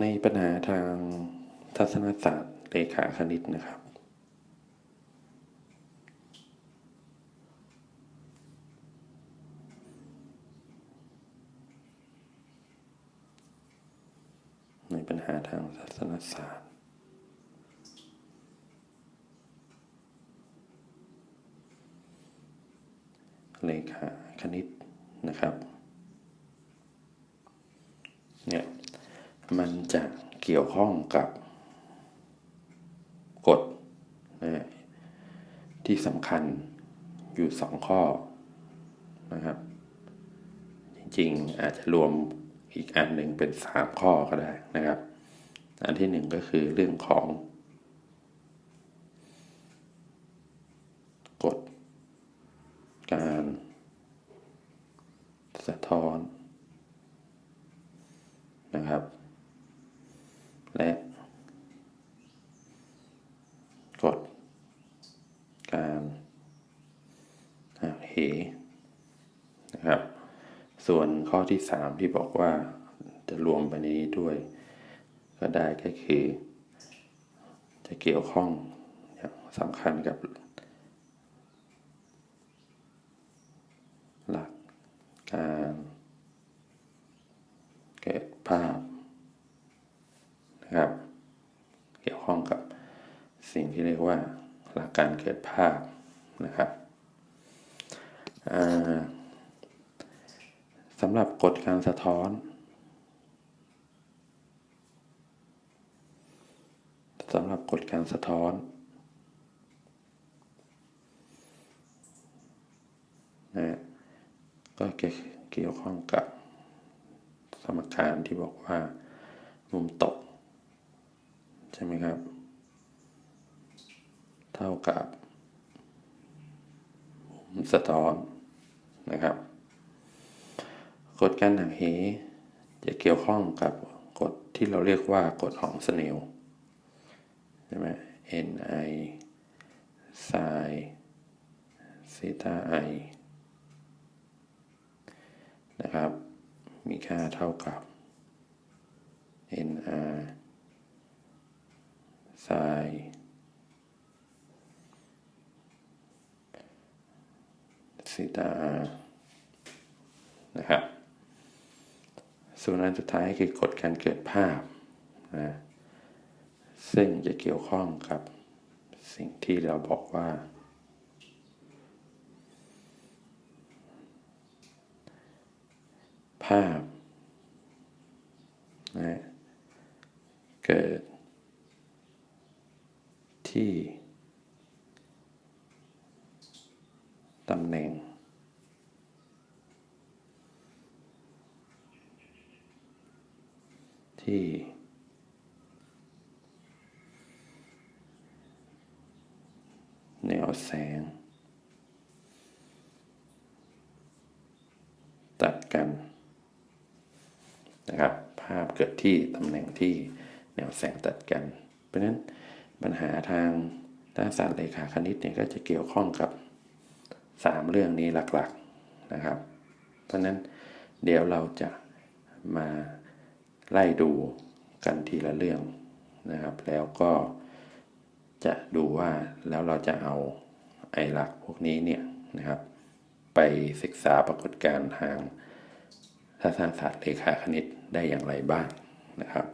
ในปัญหาทางทัศนศาสตร์เลขาคณิตนะครับ ในปัญหาทางทัศนศาสตร์เลขาคณิตนะครับ เนี่ย มันจะเกี่ยวข้องกับกฎนะที่สำคัญอยู่สองข้อนะครับ จริงๆ อาจจะรวมอีกอันหนึ่งเป็นสามข้อก็ได้นะครับ อันที่หนึ่งก็คือเรื่องของกฎการสะท้อนนะครับ และกฎการหักเหนะครับ ส่วนข้อที่สามที่บอกว่าจะรวมไปในนี้ด้วย ก็ได้ก็คือ จะเกี่ยวข้องอย่างสำคัญกับหลักการเกิดภาพ นะครับ เกี่ยวข้องกับสิ่งที่เรียกว่าหลักการเกิดภาพนะครับสำหรับกฎการสะท้อน สำหรับกฎการสะท้อนนะก็เกี่ยวข้องกับสมการที่บอกว่า มุมตก ไหมครับ เท่ากับมุมสะท้อนนะครับกฎการหักเหจะเกี่ยวข้องกับกฎที่เราเรียกว่ากฎของสเนลใช่ไหม ni sin ซีตา i นะครับ มีค่าเท่ากับ nr sin ซีตานะครับ ส่วนอันสุดท้ายคือกฎการเกิดภาพนะซึ่งจะเกี่ยวข้องกับสิ่งที่เราบอกว่าภาพนะเกิด ที่ ตำแหน่ง ที่ แนวแสง ตัดกัน นะครับ ภาพเกิดที่ตำแหน่งที่แนวแสงตัดกัน เพราะนั้นปัญหาทางด้านศาสตร์เลขาคณิตเนี่ยก็จะเกี่ยวข้องกับ 3 เรื่องนี้หลักๆนะครับ เพราะนั้นเดี๋ยวเราจะมาไล่ดูกันทีละเรื่องนะครับ แล้วก็จะดูว่าแล้วเราจะเอาไอ้หลักพวกนี้เนี่ยนะครับ ไปศึกษาปรากฏการณ์ทางทัศนศาสตร์เลขาคณิตได้อย่างไรบ้างนะครับ